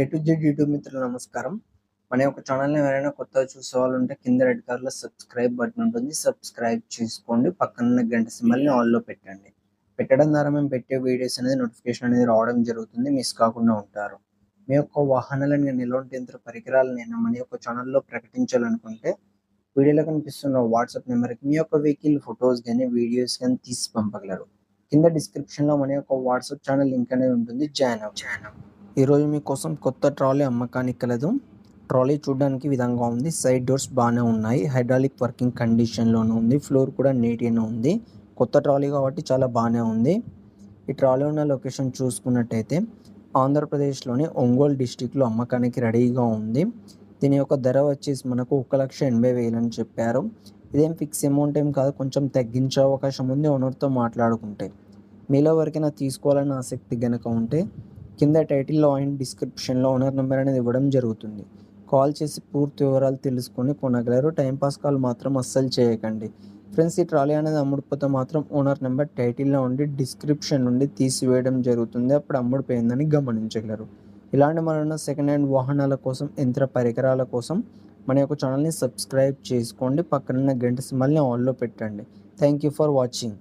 A to Z YouTube మిత్రులు నమస్కారం. మన యొక్క ఛానల్ని ఎవరైనా కొత్తగా చూసే వాళ్ళు ఉంటే కింద రెడ్ కలర్లో సబ్స్క్రైబ్ బటన్ ఉంటుంది. సబ్స్క్రైబ్ చేసుకోండి. పక్కన గంట సింబల్ని ఆల్లో పెట్టండి. పెట్టడం ద్వారా మేము పెట్టే వీడియోస్ అనేది నోటిఫికేషన్ అనేది రావడం జరుగుతుంది. మిస్ కాకుండా ఉంటారు. మీ యొక్క వాహనాలను నిల్వంటి యంత్ర పరికరాలను నేను మన యొక్క ఛానల్లో ప్రకటించాలనుకుంటే వీడియోలో కనిపిస్తున్న వాట్సాప్ నెంబర్కి మీ యొక్క వెహికల్ ఫొటోస్ కానీ వీడియోస్ కానీ తీసి పంపగలరు. కింద డిస్క్రిప్షన్లో మన యొక్క వాట్సాప్ ఛానల్ లింక్ అనేది ఉంటుంది. జాయిన్ అవ్వ జాయిన్ అవ్వ ఈరోజు మీకోసం కొత్త ట్రాలీ అమ్మకానికి కలదు. ట్రాలీ చూడడానికి విధంగా ఉంది. సైడ్ డోర్స్ బాగానే ఉన్నాయి. హైడ్రాలిక్ వర్కింగ్ కండిషన్లోనే ఉంది. ఫ్లోర్ కూడా నీట్గానే ఉంది. కొత్త ట్రాలీ కాబట్టి చాలా బాగానే ఉంది. ఈ ట్రాలీ ఉన్న లొకేషన్ చూసుకున్నట్టయితే ఆంధ్రప్రదేశ్లోని ఒంగోలు డిస్టిక్లో అమ్మకానికి రెడీగా ఉంది. దీని యొక్క ధర వచ్చేసి మనకు ఒక లక్ష ఎనభై వేలు అని చెప్పారు. ఇదేం ఫిక్స్ అమౌంట్ ఏం కాదు. కొంచెం తగ్గించే అవకాశం ఉంది. ఓనర్తో మాట్లాడుకుంటే. మీలో ఎవరికైనా తీసుకోవాలని ఆసక్తి కనుక ఉంటే కింద టైటిల్లో అండ్ డిస్క్రిప్షన్లో ఓనర్ నెంబర్ అనేది ఇవ్వడం జరుగుతుంది. కాల్ చేసి పూర్తి వివరాలు తెలుసుకొని కొనగలరు. టైంపాస్ కాల్ మాత్రం అస్సలు చేయకండి. ఫ్రెండ్స్ ఈ ట్రాలీ అనేది అమ్ముడుపోతే మాత్రం ఓనర్ నెంబర్ టైటిల్లో ఉండి డిస్క్రిప్షన్ నుండి తీసివేయడం జరుగుతుంది. అప్పుడు అమ్ముడుపోయిందని గమనించగలరు. ఇలాంటి మరణ సెకండ్ హ్యాండ్ వాహనాల కోసం యంత్ర పరికరాల కోసం మన యొక్క ఛానల్ని సబ్స్క్రైబ్ చేసుకోండి. పక్కనున్న గంట సింబల్ని ఆన్లో పెట్టండి. Thank you for watching.